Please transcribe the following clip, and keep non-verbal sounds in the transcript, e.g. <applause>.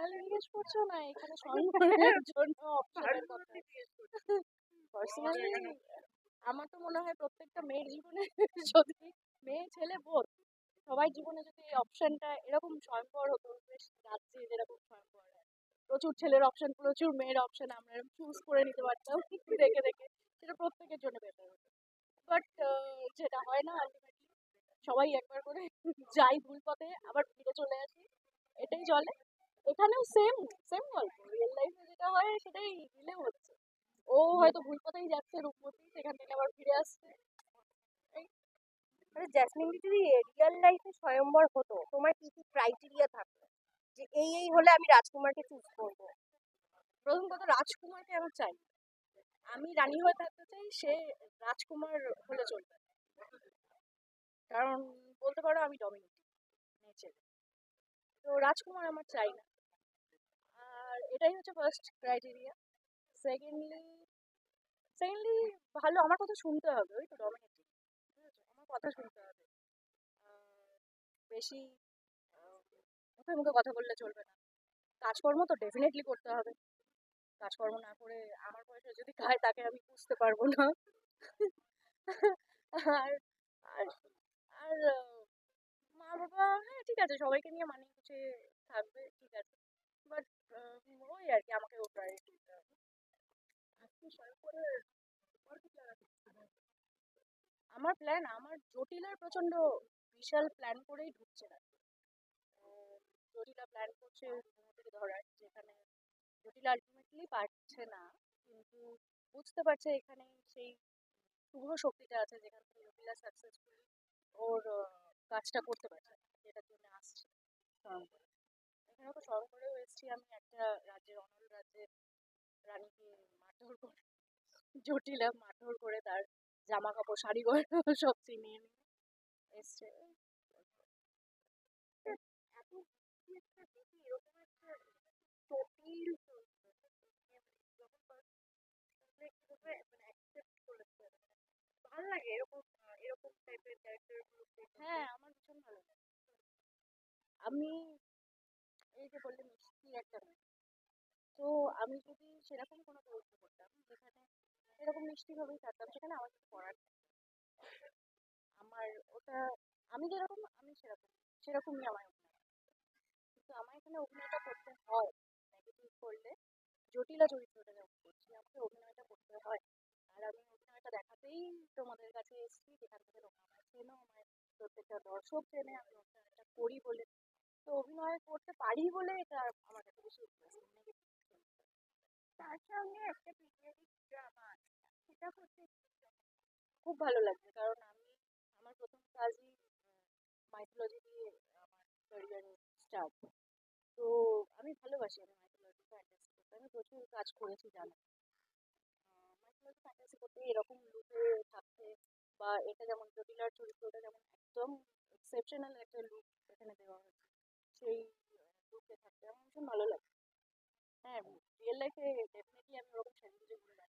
Personally জিজ্ঞেস করছ না এখানে <laughs> সম্মানের জন্য অপশনের কথা পার্সোনালি আমার তো মনে হয় প্রত্যেকটা মেয়ের জীবনে <laughs> যদি মেয়ে ছেলে বোধ সবাই জীবনে যদি এই অপশনটা এরকম স্বয়ংবর হতো বেশ রাজ্যে যেরকম স্বয়ংবর হয় প্রচুর ছেলের অপশন প্রচুর মেয়ের অপশন আমরা এরকম চুজ করে নিতে পারতাম <laughs> দেখে দেখে সেটা প্রত্যেকের জন্য বেটার হতো। বাট যেটা হয় না আলটিমেটলি সবাই একবার করে যাই ভুল পথে আবার ফিরে চলে আসি। এটাই চলে। এখানেও সেম সেম গল্প রিয়েল লাইফে যেটা হয় সেটাই রিলেও হচ্ছে। ও হয়তো ভুল পথেই যাচ্ছে রূপমতি সেখান থেকে আবার ফিরে আসছে। মানে জ্যাসমিন যদি রিয়েল লাইফে স্বয়ম্বর হতো তোমার কি কি ক্রাইটেরিয়া থাকতো? যে এই এই হলে আমি রাজকুমারকে চুজ করব। প্রথম কথা রাজকুমারকে আমার চাই আমি রানী হয়ে থাকতে চাই সে রাজকুমার হলে চলবে। কারণ বলতে পারো আমি ডমিনেটিং নেচার তো রাজকুমার আমার চাই না। এটাই হচ্ছে ফার্স্ট ক্রাইটেরিয়া সেকেন্ডলি সেকেন্ডলি ভালো আমার কথা শুনতে হবে, ওই তো ডমিনেটিং আমার কথা শুনতে হবে। বেশি মুখে মুখে কথা বললে চলবে না। কাজকর্ম তো ডেফিনেটলি করতে হবে। কাজকর্ম না করে আমার পয়সা যদি খায় তাকে আমি বুঝতে পারব না। আর আর আর মা বাবা হ্যাঁ ঠিক আছে, সবাইকে নিয়ে মানিয়ে গুছিয়ে থাকবে, ঠিক আছে। আমার প্ল্যান আমার জটিলার প্রচণ্ড বিশাল প্ল্যান করেই ঢুকছে না। জটিলা প্ল্যান করছে ধরার, যেখানে জটিল আলটিমেটলি পারছে না, কিন্তু বুঝতে পারছে এখানে সেই শুভ শক্তিটা আছে, যেখান থেকে জটিলা সাকসেসফুলি ওর কাজটা করতে পারছে যেটার জন্য আসছে। এখানে তো স্বয়ংবরেও এসেছি আমি একটা রাজ্যের অনল রাজ্যের রানীকে মারধর করে জটিলা মারধর করে তার জামা কাপড় শাড়ি গয়না সব ছিনিয়ে নিয়ে এসছে। এরকম মানে ভালো লাগে এরকম এরকম টাইপের ক্যারেক্টার। হ্যাঁ আমার ভীষণ ভালো লাগে। আমি যে বললে মিষ্টি একটা তো আমি যদি সেরকম কোনো চরিত্র করতাম, যেখানে সেরকম মিষ্টিভাবেই থাকতাম, সেখানে আমার কিছু করার আমার ওটা, আমি যেরকম, আমি সেরকম, সেরকমই আমার কিন্তু আমার এখানে অভিনয়টা করতে হয় নেগেটিভ করলে, জটিলা চরিত্রটা যখন করছি, আমাকে অভিনয়টা করতে হয়। আর আমি অভিনয়টা দেখাতেই তোমাদের কাছে এসেছি, যেখান থেকে আমায় চেনো আমার প্রত্যেকটা দর্শক চেনে আমি অভিনয়টা করি বলে তো অভিনয় করতে পারি বলে এটা আমার কাছে বেশি তার সঙ্গে একটা পিরিয়ডিক ড্রামা সেটা হচ্ছে খুব ভালো লাগছে, কারণ আমি আমার প্রথম কাজই মাইথোলজি দিয়ে আমার ক্যারিয়ার স্টার্ট তো আমি ভালোবাসি আমি মাইথোলজি ফ্যান্টাসি করতে। আমি প্রচুর কাজ করেছি জানো। মাইথোলজি ফ্যান্টাসি করতে এরকম লুকে থাকতে বা এটা যেমন জটিলার চরিত্রটা যেমন একদম এক্সেপশনাল একটা লুক এখানে দেওয়া হয়েছে সেই লুকে থাকতে আমার ভীষণ ভালো লাগে। হ্যাঁ রিয়েল লাইফে ডেফিনেটলি আমি ওরকম সেজে ঘুরে বেড়াই